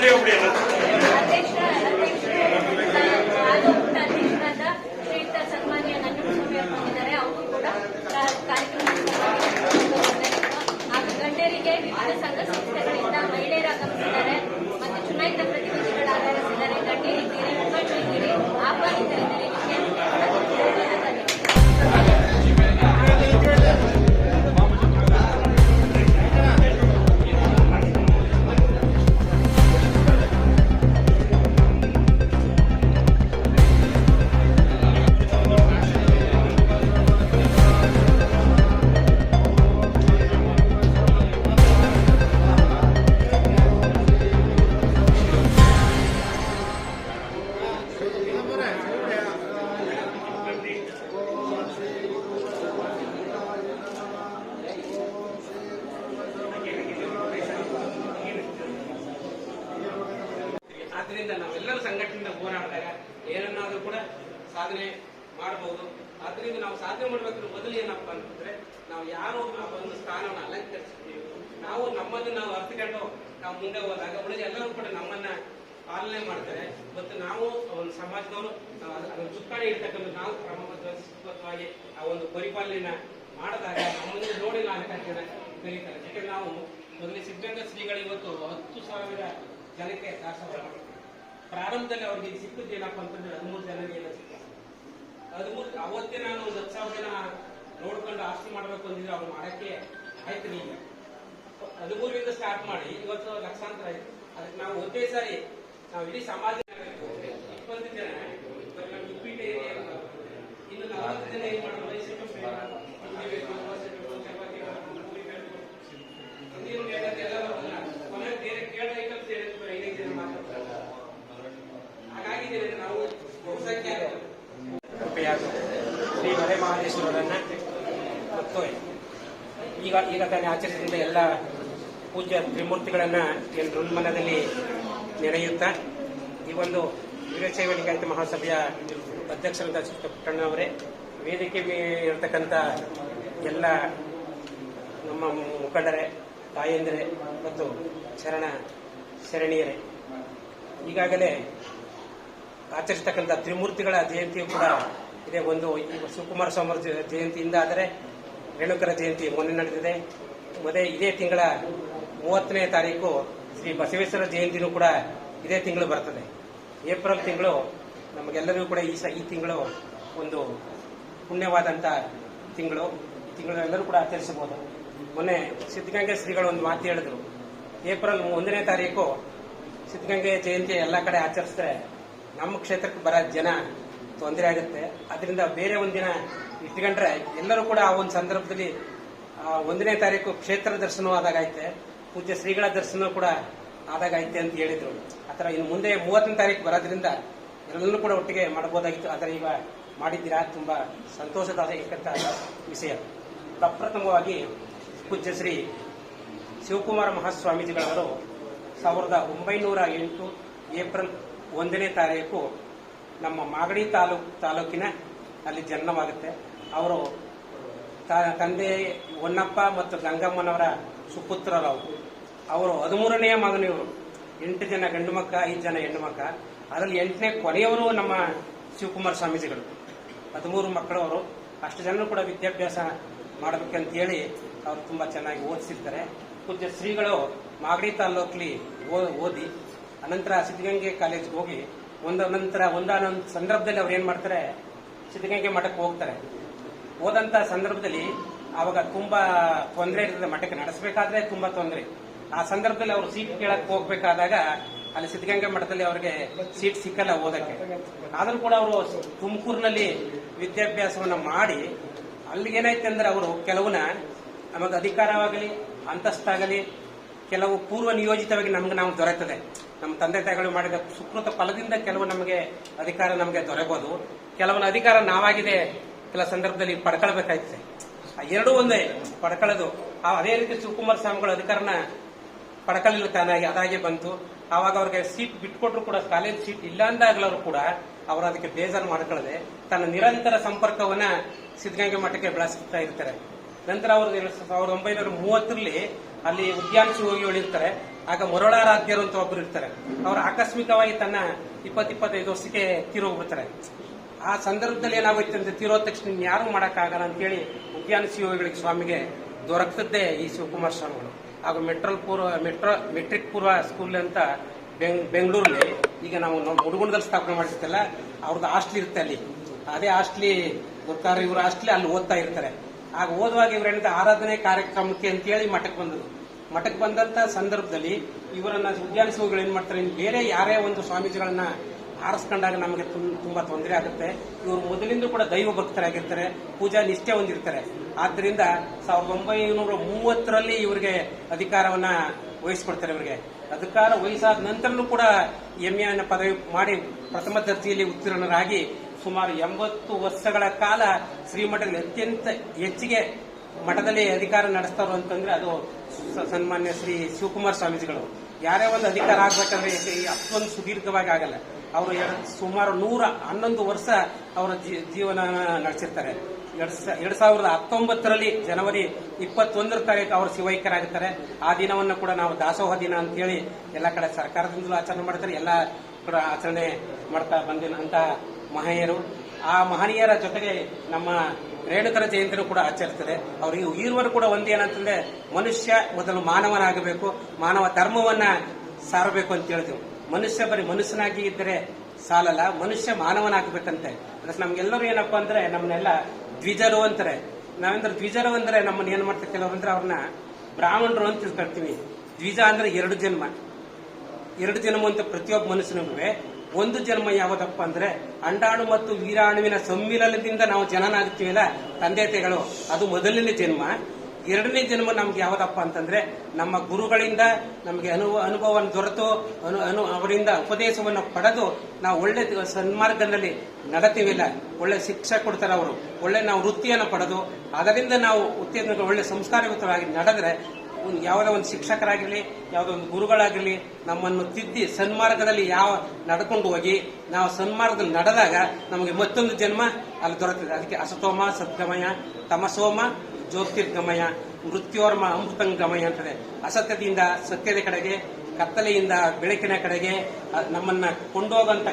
Valeu, Breno. ಮಾಡಬಹುದು ಆದ್ರಿಂದ ನಾವು ಸಾಧನೆ ಮಾಡ್ಬೇಕಾದ್ರೆ ಮೊದಲು ಏನಪ್ಪ ಅಂತಂದ್ರೆ, ನಾವು ಯಾರು ಒಂದು ಸ್ಥಾನವನ್ನು ಅಲಂಕರಿಸಿದ್ದೀವಿ. ನಾವು ನಮ್ಮನ್ನು ನಾವು ಅರ್ಥಕೊಂಡು ನಾವು ಮುಂದೆ ಹೋದಾಗ ಉಳಿದ ಎಲ್ಲರೂ ಕೂಡ ನಮ್ಮನ್ನ ಪಾಲನೆ ಮಾಡ್ತಾರೆ. ಮತ್ತು ನಾವು ಒಂದು ಸಮಾಜದವರು ಚುಕ್ಕಾಣಿ ಇರ್ತಕ್ಕಂಥ ನಾವು ಕ್ರಮಬದ್ಧವಾಗಿ ಆ ಒಂದು ಪರಿಪಾಲನೆಯನ್ನ ಮಾಡಿದಾಗ ನಮ್ಮನ್ನು ನೋಡಿ ನಾಲ್ಕು ಜನ ಕರೀತಾರೆ ಯಾಕಂದ್ರೆ ನಾವು ಮೊದಲೇ ಸಿದ್ಧಗಂಗಾ ಶ್ರೀಗಳು ಇವತ್ತು ಹತ್ತು ಸಾವಿರ ಜನಕ್ಕೆ ಮಾಡಿದ್ರು. ಪ್ರಾರಂಭದಲ್ಲಿ ಅವ್ರಿಗೆ ಸಿಕ್ಕಿದ್ದೇನಪ್ಪ ಅಂತಂದ್ರೆ ಹದಿಮೂರು ಜನರಿಗೆ ಸಿಕ್ಕಿತ್ತು ಹದಿಮೂರು ಅವತ್ತೇ ನಾನು ಒಂದು ಹತ್ತು ಸಾವಿರ ಜನ ನೋಡ್ಕೊಂಡು ಆಸ್ತಿ ಮಾಡ್ಬೇಕು ಅಂದಿದ್ರೆ ಅವ್ರು ಮಾಡಕ್ಕೆ ಆಯ್ತು ನೀವು ಹದಿಮೂರರಿಂದ ಸ್ಟಾರ್ಟ್ ಮಾಡಿ, ಇವತ್ತು ಲಕ್ಷಾಂತರ ಆಯ್ತು. ಅದಕ್ಕೆ ನಾವು ಒಂದೇ ಸಾರಿ, ನಾವು ಇಡೀ ಸಮಾಜ ಇಪ್ಪತ್ತು ಜನ. ಇನ್ನು ನಲವತ್ತು ಜನ ಏನ್ ಮಾಡೋದು ಈಗ ಈಗ ತಾನೇ ಆಚರಿಸಿದ ಎಲ್ಲ ಪೂಜ್ಯ ತ್ರಿಮೂರ್ತಿಗಳನ್ನ ಏನು ನೆನೆಯುತ್ತಾ ಈ ಒಂದು ವೀರಶೈವ ಲಿಂಗಾಯತ ಮಹಾಸಭೆಯ ಅಧ್ಯಕ್ಷರಾದ ಪುಟ್ಟಣ್ಣವರೇ ವೇದಿಕೆ ಇರತಕ್ಕಂಥ ಎಲ್ಲ ನಮ್ಮ ಮುಖಂಡರೇ, ತಾಯಂದಿರೇ ಮತ್ತು ಶರಣ ಶರಣಿಯರೇ. ಈಗಾಗಲೇ ಆಚರಿಸ್ತಕ್ಕಂಥ ತ್ರಿಮೂರ್ತಿಗಳ ಜಯಂತಿಯು ಕೂಡ ಇದೆ. ಒಂದು ಶಿವಕುಮಾರ ಸ್ವಾಮಿ ಜಯಂತಿಯಿಂದ ಆದರೆ ರೇಣುಕರ ಜಯಂತಿ ಮೊನ್ನೆ ನಡೆದಿದೆ. ಮತ್ತೆ ಇದೇ ತಿಂಗಳ ಮೂವತ್ತನೇ ತಾರೀಕು ಶ್ರೀ ಬಸವೇಶ್ವರ ಜಯಂತಿನೂ ಕೂಡ ಇದೇ ತಿಂಗಳು ಬರ್ತದೆ. ಏಪ್ರಿಲ್ ತಿಂಗಳು ನಮಗೆಲ್ಲರಿಗೂ ಕೂಡ ಈ ಈ ತಿಂಗಳು ಒಂದು ಪುಣ್ಯವಾದಂಥ ತಿಂಗಳು. ಈ ತಿಂಗಳು ಎಲ್ಲರೂ ಕೂಡ ಆಚರಿಸಬಹುದು. ಮೊನ್ನೆ ಸಿದ್ಧಗಂಗೆ ಶ್ರೀಗಳು ಒಂದು ಮಾತು ಹೇಳಿದ್ರು. ಏಪ್ರಿಲ್ ಒಂದನೇ ತಾರೀಕು ಸಿದ್ಧಗಂಗೆ ಜಯಂತಿ ಎಲ್ಲ ಕಡೆ ಆಚರಿಸಿದ್ರೆ ನಮ್ಮ ಕ್ಷೇತ್ರಕ್ಕೆ ಬರೋ ಜನ ತೊಂದರೆ ಆಗುತ್ತೆ. ಅದರಿಂದ ಬೇರೆ ಒಂದಿನ ಇಟ್ಕೊಂಡ್ರೆ ಎಲ್ಲರೂ ಕೂಡ ಆ ಒಂದು ಸಂದರ್ಭದಲ್ಲಿ ಒಂದನೇ ತಾರೀಕು ಕ್ಷೇತ್ರ ದರ್ಶನವೂ ಆದಾಗೈತೆ ಪೂಜ್ಯ ಶ್ರೀಗಳ ದರ್ಶನ ಕೂಡ ಆದಾಗೈತೆ ಅಂತ ಹೇಳಿದ್ರು. ಆ ಇನ್ನು ಮುಂದೆ ಮೂವತ್ತನೇ ತಾರೀಕು ಬರೋದ್ರಿಂದ ಎಲ್ಲರೂ ಕೂಡ ಒಟ್ಟಿಗೆ ಮಾಡಬಹುದಾಗಿತ್ತು. ಆದರೆ ಈಗ ಮಾಡಿದ್ದೀರಾ ತುಂಬಾ ಸಂತೋಷದಾದ ವಿಷಯ. ಪ್ರಪ್ರಥಮವಾಗಿ ಪೂಜ್ಯ ಶ್ರೀ ಶಿವಕುಮಾರ ಮಹಾಸ್ವಾಮೀಜಿಗಳವರು ಸಾವಿರದ ಒಂಬೈನೂರ ಎಂಟು ಏಪ್ರಿಲ್ ಒಂದನೇ ತಾರೀಕು ನಮ್ಮ ಮಾಗಡಿ ತಾಲೂಕ್, ತಾಲೂಕಿನ ಅಲ್ಲಿ ಜನ್ಮವಾಗುತ್ತೆ. ಅವರು ತಂದೆ ಹೊನ್ನಪ್ಪ ಮತ್ತು ಗಂಗಮ್ಮನವರ ಸುಪುತ್ರರು ಅವರು. ಹದಿಮೂರನೆಯ ಮಗನಿವರು ಎಂಟು ಜನ ಗಂಡು ಮಕ್ಕ, ಐದು ಜನ ಹೆಣ್ಣು ಮಕ್ಕ. ಅದರಲ್ಲಿ ಎಂಟನೇ ಕೊನೆಯವರು ನಮ್ಮ ಶಿವಕುಮಾರ ಸ್ವಾಮೀಜಿಗಳು. ಹದಿಮೂರು ಮಕ್ಕಳವರು. ಅಷ್ಟು ಜನರು ಕೂಡ ವಿದ್ಯಾಭ್ಯಾಸ ಮಾಡಬೇಕಂತೇಳಿ ಅವರು ತುಂಬಾ ಚೆನ್ನಾಗಿ ಓದಿಸಿರ್ತಾರೆ. ಪೂಜ್ಯ ಶ್ರೀಗಳು ಮಾಗಡಿ ತಾಲೂಕಲ್ಲಿ ಓದಿ, ಅನಂತರ ಸಿದ್ಧಗಂಗೆ ಕಾಲೇಜ್ಗೆ ಹೋಗಿ, ಒಂದು ನಂತರ ಒಂದಾನೊಂದು ಸಂದರ್ಭದಲ್ಲಿ ಅವ್ರು ಏನ್ ಮಾಡ್ತಾರೆ, ಸಿದ್ಧಗಂಗೆ ಮಠಕ್ಕೆ ಹೋಗ್ತಾರೆ. ಹೋದಂತ ಸಂದರ್ಭದಲ್ಲಿ ಅವಾಗ ತುಂಬಾ ತೊಂದರೆ ಇರ್ತದೆ, ಮಠಕ್ಕೆ ನಡೆಸಬೇಕಾದ್ರೆ ತುಂಬಾ ತೊಂದರೆ. ಆ ಸಂದರ್ಭದಲ್ಲಿ ಅವರು ಸೀಟ್ ಕೇಳಕ್ ಹೋಗ್ಬೇಕಾದಾಗ ಅಲ್ಲಿ ಸಿದ್ಧಗಂಗಾ ಮಠದಲ್ಲಿ ಅವರಿಗೆ ಸೀಟ್ ಸಿಕ್ಕಲ್ಲ ಓದಕ್ಕೆ ಆದ್ರೂ ಕೂಡ ಅವರು ತುಮಕೂರಿನಲ್ಲಿ ವಿದ್ಯಾಭ್ಯಾಸವನ್ನ ಮಾಡಿ ಅಲ್ಲಿ ಏನಾಯ್ತು ಅಂದ್ರೆ ಅವರು ಕೆಲವನ್ನ ನಮಗೆ ಅಧಿಕಾರವಾಗಲಿ, ಅಂತಸ್ತಾಗಲಿ, ಕೆಲವು ಪೂರ್ವ ನಿಯೋಜಿತವಾಗಿ ನಮ್ಗೆ ನಾವು ದೊರೆತದೆ. ನಮ್ಮ ತಂದೆ ತಾಯಿಗಳು ಮಾಡಿದ ಸುಕೃತ ಫಲದಿಂದ ಕೆಲವು ನಮಗೆ ಅಧಿಕಾರ ನಮಗೆ ದೊರೆಬಹುದು ಕೆಲವೊಂದು ಅಧಿಕಾರ ನಾವಾಗಿದೆ ಕೆಲ ಸಂದರ್ಭದಲ್ಲಿ ಪಡ್ಕೊಳ್ಬೇಕಾಯ್ತದೆ. ಎರಡೂ ಒಂದೇ ಪಡ್ಕೊಳ್ಳೋದು ಅದೇ ರೀತಿ ಶಿವಕುಮಾರ ಸ್ವಾಮಿಗಳು ಅಧಿಕಾರನ ಪಡ್ಕೊಳ್ಳಿಲ್ಲ ತಾನಾಗಿ ಅದಾಗೆ ಬಂತು. ಆವಾಗ ಅವ್ರಿಗೆ ಸೀಟ್ ಬಿಟ್ಕೊಟ್ರು ಕೂಡ, ಕಾಲೇಜ್ ಸೀಟ್ ಇಲ್ಲ ಅಂದಾಗ್ಲವರು ಕೂಡ ಅವರು ಅದಕ್ಕೆ ಬೇಜಾರು ಮಾಡ್ಕೊಳ್ಳದೆ ತನ್ನ ನಿರಂತರ ಸಂಪರ್ಕವನ್ನ ಸಿದ್ಧಗಂಗೆ ಮಠಕ್ಕೆ ಬೆಳೆಸ್ತಾ ಇರ್ತಾರೆ. ನಂತರ ಅವರು ಸಾವಿರದ ಒಂಬೈನೂರ ಮೂವತ್ತರಲ್ಲಿ ಅಲ್ಲಿ ಉದ್ಯಾನ ಹೋಗಿ ಇರ್ತಾರೆ ಆಗ ಮರುಳಾರಾಧ್ಯರು ಅಂತ ಒಬ್ಬರು ಇರ್ತಾರೆ. ಅವರು ಆಕಸ್ಮಿಕವಾಗಿ ತನ್ನ ಇಪ್ಪತ್ತಿಪ್ಪತ್ತೈದು ವರ್ಷಕ್ಕೆ ತೀರೋಗ್ಬಿಡ್ತಾರೆ. ಆ ಸಂದರ್ಭದಲ್ಲಿ ಏನಾಗೋಯ್ತು ಅಂದ್ರೆ ತೀರೋ ತಕ್ಷಣ ಯಾರು ಮಾಡೋಕ್ಕಾಗಲ್ಲ ಅಂತೇಳಿ ಉದ್ಯಾನ ಸಿಒಗಳಿಗೆ ಸ್ವಾಮಿಗೆ ದೊರಕ್ತದ್ದೇ ಈ ಶಿವಕುಮಾರ ಸ್ವಾಮಿಗಳು. ಹಾಗೂ ಮೆಟ್ರೋಲ್ ಪೂರ್ವ, ಮೆಟ್ರೋ, ಮೆಟ್ರಿಕ್ ಪೂರ್ವ ಸ್ಕೂಲ್ ಅಂತ ಬೆಂಗ್ ಬೆಂಗಳೂರಲ್ಲಿ ಈಗ ನಾವು ಮುಡುಗುಣದಲ್ಲಿ ಸ್ಥಾಪನೆ ಮಾಡಿರ್ತಲ್ಲ ಅವ್ರದ್ದು ಹಾಸ್ಟ್ಲಿ ಇರುತ್ತೆ ಅಲ್ಲಿ. ಅದೇ ಹಾಸ್ಟ್ಲಿ ಗೊತ್ತಾರೆ ಇವರು ಹಾಸ್ಟ್ಲಿ ಅಲ್ಲಿ ಓದ್ತಾ ಇರ್ತಾರೆ. ಆಗ ಓದುವಾಗ ಇವ್ರೇನಿದೆ ಆರಾಧನೆ ಕಾರ್ಯಕ್ರಮಕ್ಕೆ ಅಂತೇಳಿ ಮಠಕ್ಕೆ ಬಂದದ್ದು. ಮಠಕ್ಕೆ ಬಂದಂತ ಸಂದರ್ಭದಲ್ಲಿ ಇವರನ್ನ ಉದ್ಯಾನ ಶಿವಗಳು ಏನ್ ಮಾಡ್ತಾರೆ ಬೇರೆ ಯಾರೇ ಒಂದು ಸ್ವಾಮೀಜಿಗಳನ್ನ ಆರಿಸ್ಕೊಂಡಾಗ ನಮಗೆ ತುಂಬಾ ತೊಂದರೆ ಆಗುತ್ತೆ. ಇವರು ಮೊದಲಿಂದ ಕೂಡ ದೈವ ಭಕ್ತರಾಗಿರ್ತಾರೆ. ಪೂಜಾ ನಿಷ್ಠೆ ಹೊಂದಿರ್ತಾರೆ. ಆದ್ದರಿಂದ ಸಾವಿರದ ಒಂಬೈನೂರ ಮೂವತ್ತರಲ್ಲಿ ಇವರಿಗೆ ಅಧಿಕಾರವನ್ನ ವಹಿಸ್ಕೊಡ್ತಾರೆ ಇವರಿಗೆ. ಅಧಿಕಾರ ವಹಿಸಾದ ನಂತರನೂ ಕೂಡ ಎಂಎ ಅನ್ನ ಪದವಿ ಮಾಡಿ ಪ್ರಥಮ ದರ್ಜೆಯಲ್ಲಿ ಉತ್ತೀರ್ಣರಾಗಿ ಸುಮಾರು ಎಂಬತ್ತು ವರ್ಷಗಳ ಕಾಲ ಶ್ರೀಮಠದಲ್ಲಿ ಅತ್ಯಂತ ಹೆಚ್ಚಿಗೆ ಮಠದಲ್ಲಿ ಅಧಿಕಾರ ನಡೆಸ್ತಾರೋ ಅಂತಂದ್ರೆ ಅದು ಸನ್ಮಾನ್ಯ ಶ್ರೀ ಶಿವಕುಮಾರ್ ಸ್ವಾಮೀಜಿಗಳು. ಯಾರೇ ಒಂದು ಅಧಿಕಾರ ಆಗ್ಬೇಕಂದ್ರೆ ಅಷ್ಟೊಂದು ಸುದೀರ್ಘವಾಗಿ ಆಗಲ್ಲ. ಅವರು ಸುಮಾರು ನೂರ ಹನ್ನೊಂದು ವರ್ಷ ಅವರ ಜೀವನ ನಡೆಸಿರ್ತಾರೆ. ಎರಡ್ ಸಾವಿರದ ಹತ್ತೊಂಬತ್ತರಲ್ಲಿ ಜನವರಿ ಇಪ್ಪತ್ತೊಂದರ ತಾರೀಕು ಅವರು ಶಿವೈಕ್ಯರಾಗುತ್ತಾರೆ ಆ ದಿನವನ್ನು ಕೂಡ ನಾವು ದಾಸೋಹ ದಿನ ಅಂತೇಳಿ ಎಲ್ಲ ಕಡೆ ಸರ್ಕಾರದಿಂದಲೂ ಆಚರಣೆ ಮಾಡ್ತಾರೆ. ಎಲ್ಲ ಕೂಡ ಆಚರಣೆ ಮಾಡ್ತಾ ಬಂದಿನ ಮಹನೀಯರು. ಆ ಮಹನೀಯರ ಜೊತೆಗೆ ನಮ್ಮ ರೇಣುಕರ ಜಯಂತಿನೂ ಕೂಡ ಆಚರಿಸ್ತದೆ. ಅವರಿಗೆ ಈರುವರು ಕೂಡ ಒಂದೇನಂತಂದ್ರೆ ಮನುಷ್ಯ ಮೊದಲು ಮಾನವನಾಗಬೇಕು, ಮಾನವ ಧರ್ಮವನ್ನ ಸಾರಬೇಕು ಅಂತ ಹೇಳಿದ್ರು ಮನುಷ್ಯ ಬರೀ ಮನುಷ್ಯನಾಗಿ ಇದ್ದರೆ ಸಾಲಲ್ಲ, ಮನುಷ್ಯ ಮಾನವನಾಗಬೇಕಂತೆ. ಅದ್ರ ನಮ್ಗೆಲ್ಲರೂ ಏನಪ್ಪಾ ಅಂದ್ರೆ ನಮ್ಮನ್ನೆಲ್ಲ ದ್ವಿಜರು ಅಂತಾರೆ. ನಾವೆಂದ್ರೆ ದ್ವಿಜರು ಅಂದ್ರೆ ನಮ್ಮನ್ನ ಏನ್ ಮಾಡ್ತಾರೆ ಕೆಲವರು ಅಂದ್ರೆ ಅವ್ರನ್ನ ಬ್ರಾಹ್ಮಣರು ಅಂತ ತಿಳ್ಕೊಳ್ತೀವಿ ದ್ವಿಜ ಅಂದ್ರೆ ಎರಡು ಜನ್ಮ. ಎರಡು ಜನ್ಮ ಅಂತ ಪ್ರತಿಯೊಬ್ಬ ಮನುಷ್ಯನಿಗೂ ಒಂದು ಜನ್ಮ ಯಾವುದಪ್ಪ ಅಂದ್ರೆ ಅಂಡಾಣು ಮತ್ತು ವೀರಾಣುವಿನ ಸಮ್ಮಿಲನದಿಂದ ನಾವು ಜನನಾಗ್ತೀವಲ್ಲ ತಂದೆ ತಾಯಿಗಳು, ಅದು ಮೊದಲನೇ ಜನ್ಮ. ಎರಡನೇ ಜನ್ಮ ನಮ್ಗೆ ಯಾವ್ದಪ್ಪ ಅಂತಂದ್ರೆ ನಮ್ಮ ಗುರುಗಳಿಂದ ನಮಗೆ ಅನುಭವ ಅನುಭವವನ್ನು ದೊರೆತು, ಅನು ಅನು, ಅವರಿಂದ ಉಪದೇಶವನ್ನು ಪಡೆದು ನಾವು ಒಳ್ಳೆ ಸನ್ಮಾರ್ಗದಲ್ಲಿ ನಡತೀವಿಲ್ಲ ಒಳ್ಳೆ ಶಿಕ್ಷೆ ಕೊಡ್ತಾರೆ ಅವರು. ಒಳ್ಳೆ ನಾವು ವೃತ್ತಿಯನ್ನು ಪಡೆದು, ಅದರಿಂದ ನಾವು ಉತ್ತೇಜನ ಒಳ್ಳೆ ಸಂಸ್ಕಾರಯುತವಾಗಿ ನಡೆದ್ರೆ ಯಾವುದೋ ಒಂದು ಶಿಕ್ಷಕರಾಗಿರಲಿ, ಯಾವುದೋ ಒಂದು ಗುರುಗಳಾಗಿರಲಿ, ನಮ್ಮನ್ನು ತಿದ್ದಿ ಸನ್ಮಾರ್ಗದಲ್ಲಿ ಯಾವ ನಡ್ಕೊಂಡು ಹೋಗಿ, ನಾವು ಸನ್ಮಾರ್ಗದಲ್ಲಿ ನಡೆದಾಗ ನಮಗೆ ಮತ್ತೊಂದು ಜನ್ಮ ಅಲ್ಲಿ ದೊರೆತಿದೆ. ಅದಕ್ಕೆ ಅಸತೋಮ, ಸದ್ಗಮಯ, ತಮಸೋಮ, ಜ್ಯೋತಿರ್ಗಮಯ, ಮೃತ್ಯೋರ್ಮ, ಅಮೃತಂಗಮಯ ಅಂತದೆ. ಅಸತ್ಯದಿಂದ, ಸತ್ಯದ ಕಡೆಗೆ, ಕತ್ತಲೆಯಿಂದ, ಬೆಳಕಿನ ಕಡೆಗೆ ನಮ್ಮನ್ನ ಕೊಂಡೋಗಂತ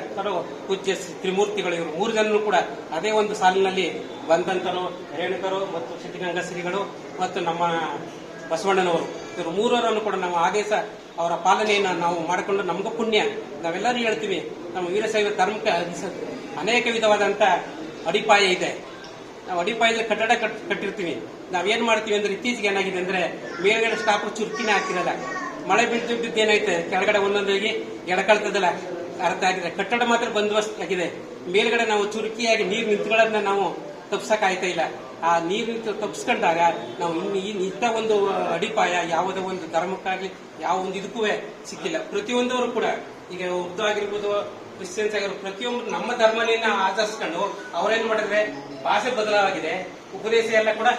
ಪೂಜ್ಯ ತ್ರಿಮೂರ್ತಿಗಳು ಇವರು. ಮೂರು ಜನರು ಕೂಡ ಅದೇ ಒಂದು ಸಾಲಿನಲ್ಲಿ ಬಂದಂತರು, ರೇಣುಕರು ಮತ್ತು ಸಿದ್ಧಗಂಗಾ ಶ್ರೀಗಳು ಮತ್ತು ನಮ್ಮ ಬಸವಣ್ಣನವರು. ಇವರು ಮೂರರನ್ನು ಕೂಡ ನಾವು ಆದೇಶ ಅವರ ಪಾಲನೆಯನ್ನು ನಾವು ಮಾಡಿಕೊಂಡು ನಮಗೂ ಪುಣ್ಯ. ನಾವೆಲ್ಲರೂ ಹೇಳ್ತೀವಿ, ನಮ್ಮ ವೀರಶೈವ ಧರ್ಮಕ್ಕೆ ಅನೇಕ ವಿಧವಾದಂಥ ಅಡಿಪಾಯ ಇದೆ. ನಾವು ಅಡಿಪಾಯದಲ್ಲಿ ಕಟ್ಟಡ ಕಟ್- ಕಟ್ಟಿರ್ತೀವಿ. ಏನು ಮಾಡ್ತೀವಿ ಅಂದ್ರೆ ಇತ್ತೀಚೆಗೆ ಏನಾಗಿದೆ ಅಂದ್ರೆ ಮೇಲ್ಗಡೆ ಸ್ಟಾಪ್ ಚುರುಕಿನೇ ಹಾಕಿರಲ್ಲ. ಮಳೆ ಬಿದ್ದು ಬಿದ್ದು ಏನಾಯ್ತು ಕೆಳಗಡೆ ಒಂದೊಂದಾಗಿ ಎಡಕಳ್ತದಲ್ಲ. ಅರ್ಥ ಆಗಿದೆ. ಕಟ್ಟಡ ಮಾತ್ರ ಬಂದೋಬಸ್ತ್ ಆಗಿದೆ. ಮೇಲ್ಗಡೆ ನಾವು ಚುರುಕಿಯಾಗಿ ನೀರು ನಿಂತ್ಕೊಳ್ಳೋದನ್ನ ನಾವು ತಪ್ಸಕ್ ಆಯ್ತಾ ಇಲ್ಲ. ಆ ನೀರಿನ ತಪ್ಪಿಸ್ಕೊಂಡಾಗ ನಾವು ಇನ್ನು ಇಂಥ ಒಂದು ಅಡಿಪಾಯ, ಯಾವುದೇ ಒಂದು ಧರ್ಮಕ್ಕಾಗ್ಲಿ ಯಾವ ಒಂದು ಇದಕ್ಕೂ ಸಿಕ್ಕಿಲ್ಲ. ಪ್ರತಿಯೊಂದವರು ಕೂಡ, ಈಗ ಉರ್ದು ಆಗಿರ್ಬೋದು, ಕ್ರಿಶ್ಚಿಯನ್ಸ್ ಆಗಿರ್ಬೋದು, ಪ್ರತಿಯೊಂದು ನಮ್ಮ ಧರ್ಮನೇನ ಆಚರಿಸ್ಕೊಂಡು ಅವ್ರೇನ್ ಮಾಡಿದ್ರೆ ಭಾಷೆ ಬದಲಾಗಿದೆ, ಉಪದೇಶ ಎಲ್ಲ ಕೂಡ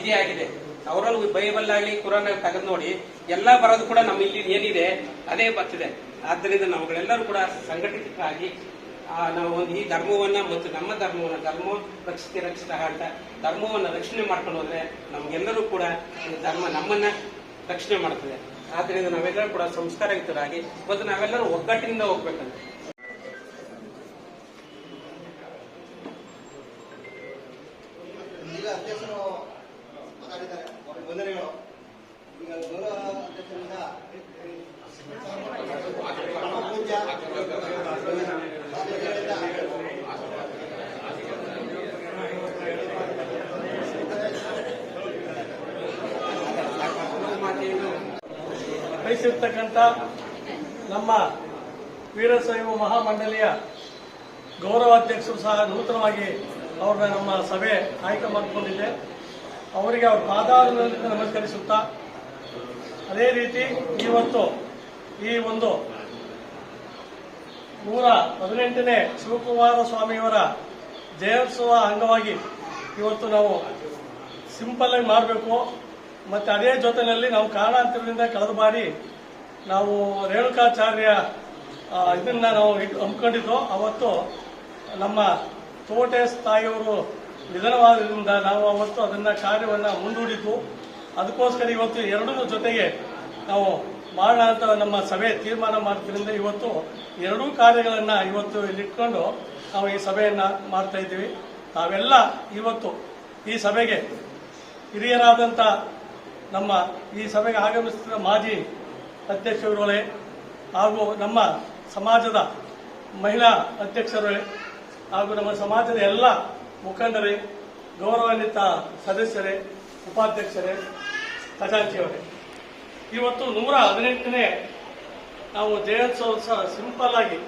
ಇದೇ ಆಗಿದೆ. ಅವರಲ್ಲಿ ಬೈಬಲ್ ಆಗಲಿ ಕುರಾನ್ ತೆಗೆದು ನೋಡಿ, ಎಲ್ಲ ಬರೋದು ಕೂಡ ನಮ್ಮ ಇಲ್ಲಿ ಏನಿದೆ, ಅದೇ ಬರ್ತಿದೆ. ಆದ್ದರಿಂದ ನಾವುಗಳೆಲ್ಲರೂ ಕೂಡ ಸಂಘಟಿತರಾಗಿ ನಾವು ಒಂದು ಈ ಧರ್ಮವನ್ನ ಮತ್ತು ನಮ್ಮ ಧರ್ಮವನ್ನ, ಧರ್ಮ ರಕ್ಷಿತ ರಕ್ಷಿತ ಅಂತ ಧರ್ಮವನ್ನ ರಕ್ಷಣೆ ಮಾಡ್ಕೊಂಡು ಹೋದ್ರೆ ನಮ್ಗೆಲ್ಲರೂ ಕೂಡ ಈ ಧರ್ಮ ನಮ್ಮನ್ನ ರಕ್ಷಣೆ ಮಾಡ್ತದೆ. ಆದ್ರಿಂದ ನಾವೆಲ್ಲರೂ ಕೂಡ ಸಂಸ್ಕಾರಯುತರಾಗಿ ಮತ್ತು ನಾವೆಲ್ಲರೂ ಒಗ್ಗಟ್ಟಿನಿಂದ ಹೋಗ್ಬೇಕಂತ ಈಗ ಅಧ್ಯಕ್ಷರು ಮಾತಾಡಿದ್ದಾರೆ ಅವ್ರಿಗೆ ವಂದನೆಗಳು ಈಗ ಗೌರವ ಅಧ್ಯಕ್ಷರಿಂದ ಪರಮ ಪೂಜ್ಯ ವಹಿಸಿರ್ತಕ್ಕಂಥ ನಮ್ಮ ವೀರಶೈವ ಮಹಾಮಂಡಳಿಯ ಗೌರವಾಧ್ಯಕ್ಷರು ಸಹ ನೂತನವಾಗಿ ಅವ್ರನ್ನ ನಮ್ಮ ಸಭೆ ಆಯ್ಕೆ ಮಾಡಿಕೊಂಡಿದೆ. ಅವರಿಗೆ ಅವ್ರ ಪಾದಾರದಲ್ಲಿ ನಮಸ್ಕರಿಸುತ್ತಾ, ಅದೇ ರೀತಿ ಇವತ್ತು ಈ ಒಂದು ನೂರ ಹದಿನೆಂಟನೇ ಶಿವಕುಮಾರ ಸ್ವಾಮಿಯವರ ಜಯೋತ್ಸವ ಅಂಗವಾಗಿ ಇವತ್ತು ನಾವು ಸಿಂಪಲ್ ಆಗಿ ಮಾಡಬೇಕು. ಮತ್ತೆ ಅದೇ ಜೊತೆಯಲ್ಲಿ ನಾವು ಕಾರಣಾಂತರದಿಂದ ಕಳೆದ ಬಾರಿ ನಾವು ರೇಣುಕಾಚಾರ್ಯ ಇದನ್ನ ನಾವು ಹಮ್ಮಿಕೊಂಡಿದ್ದು. ಅವತ್ತು ನಮ್ಮ ತೋಟೆ ತಾಯಿಯವರು ನಿಧನವಾದ್ರಿಂದ ನಾವು ಅವತ್ತು ಅದನ್ನ ಕಾರ್ಯವನ್ನ ಮುಂದೂಡಿದ್ದು. ಅದಕ್ಕೋಸ್ಕರ ಇವತ್ತು ಎರಡೂ ಜೊತೆಗೆ ನಾವು ಮಾಡೋಣ ಅಂತ ನಮ್ಮ ಸಭೆ ತೀರ್ಮಾನ ಮಾಡಿದ್ರಿಂದ ಇವತ್ತು ಎರಡೂ ಕಾರ್ಯಗಳನ್ನ ಇವತ್ತು ಇಲ್ಲಿಟ್ಕೊಂಡು ನಾವು ಈ ಸಭೆಯನ್ನ ಮಾಡ್ತಾ ಇದ್ದೀವಿ. ತಾವೆಲ್ಲ ಇವತ್ತು ಈ ಸಭೆಗೆ ಹಿರಿಯರಾದಂಥ ನಮ್ಮ ಈ ಸಭೆಗೆ ಆಗಮಿಸಿದ ಮಾಜಿ ಅಧ್ಯಕ್ಷರುಗಳೇ ಹಾಗೂ ನಮ್ಮ ಸಮಾಜದ ಮಹಿಳಾ ಅಧ್ಯಕ್ಷರುಗಳೇ ಹಾಗೂ ನಮ್ಮ ಸಮಾಜದ ಎಲ್ಲ ಮುಖಂಡರೇ, ಗೌರವಾನ್ವಿತ ಸದಸ್ಯರೇ, ಉಪಾಧ್ಯಕ್ಷರೇ, ಖಜಾಂಚಿಯವರೇ. ಇವತ್ತು ನೂರ ಹದಿನೆಂಟನೇ ನಾವು ಜಯೋತ್ಸವ ಸಿಂಪಲ್ ಆಗಿ,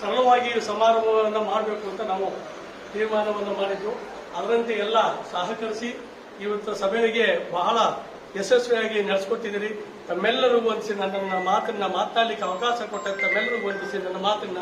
ಸರಳವಾಗಿ ಸಮಾರಂಭವನ್ನು ಮಾಡಬೇಕು ಅಂತ ನಾವು ತೀರ್ಮಾನವನ್ನು ಮಾಡಿದ್ದು. ಅದರಂತೆ ಎಲ್ಲ ಸಹಕರಿಸಿ, ಇವತ್ತು ಸಭೆಗೆ ಬಹಳ ಯಶಸ್ವಿಯಾಗಿ ನಡೆಸಿಕೊಟ್ಟಿದ್ದೀರಿ. ತಮ್ಮೆಲ್ಲರೂ ವಂದಿಸಿ ನನ್ನ ಮಾತನ್ನ ಮಾತನಾಡಲಿಕ್ಕೆ ಅವಕಾಶ ಕೊಟ್ಟ ತಮ್ಮೆಲ್ಲರಿಗೂ ವಂದಿಸಿ ನನ್ನ ಮಾತನ್ನ